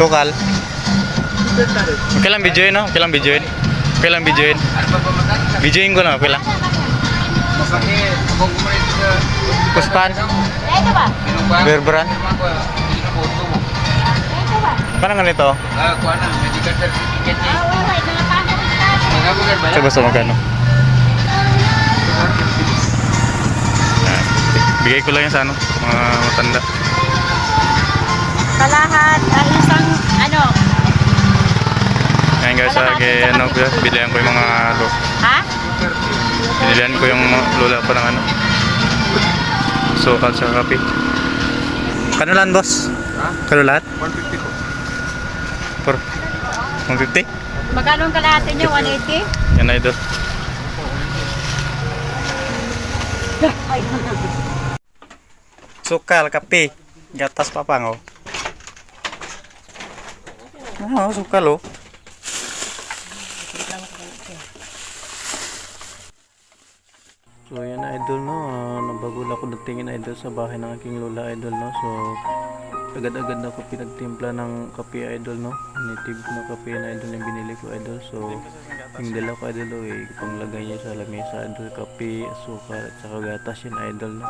Sukal. Kailan videoin no? Kailan videoin? Kailan videoin? Videoin ko na. Kuspan? Berberan? mana nga nito? Coba magkano? Bigay ah, ko lang yan sa ano, mga matanda. Palahat, ayun. Guys, sa ano ko yan, bilihan ko yung mga lo. ha? Binilihan ko yung lola ko ng ano. Sukal sa kape. Kano lang boss? Ha? Kano lahat? 150 po. For 150? Magkano ang kalahati niyo? 180? Yan. Ay, Sukal, kape. Gatas papango. Oo, sukal oh. So yan idol no, uh, nabagol ako datingin idol sa bahay ng aking lola idol no. So agad-agad na ako pinagtimpla ng kape idol no. Native na kape na idol yung binili ko idol. So yung dala ko idol oh, eh, panglagay niya sa lamesa idol kape, asukal at saka gatas yun idol no.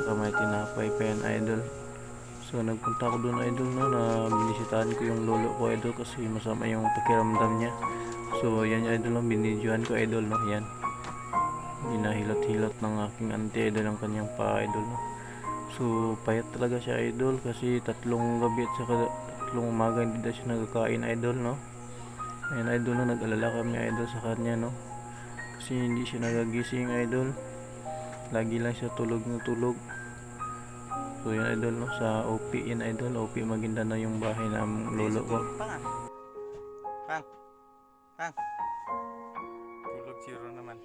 Tsaka may tinapay pa yan idol. So nagpunta ako doon idol no na binisitahan ko yung lolo ko idol kasi masama yung pakiramdam niya. So yan idol no, binidyohan ko idol no, yan. Hinahilot-hilot ng aking auntie idol ang kanyang pa idol no. So payat talaga siya idol kasi tatlong gabi at saka tatlong umaga hindi daw siya nagkakain idol no. Ayan idol no, nag-alala kami idol sa kanya no. Kasi hindi siya nagagising idol. Lagi lang siya tulog na tulog. So yun idol no, sa OP yan idol, OP Maguindanao yung bahay ng lolo ko. Pang. Pang. Tulog zero naman.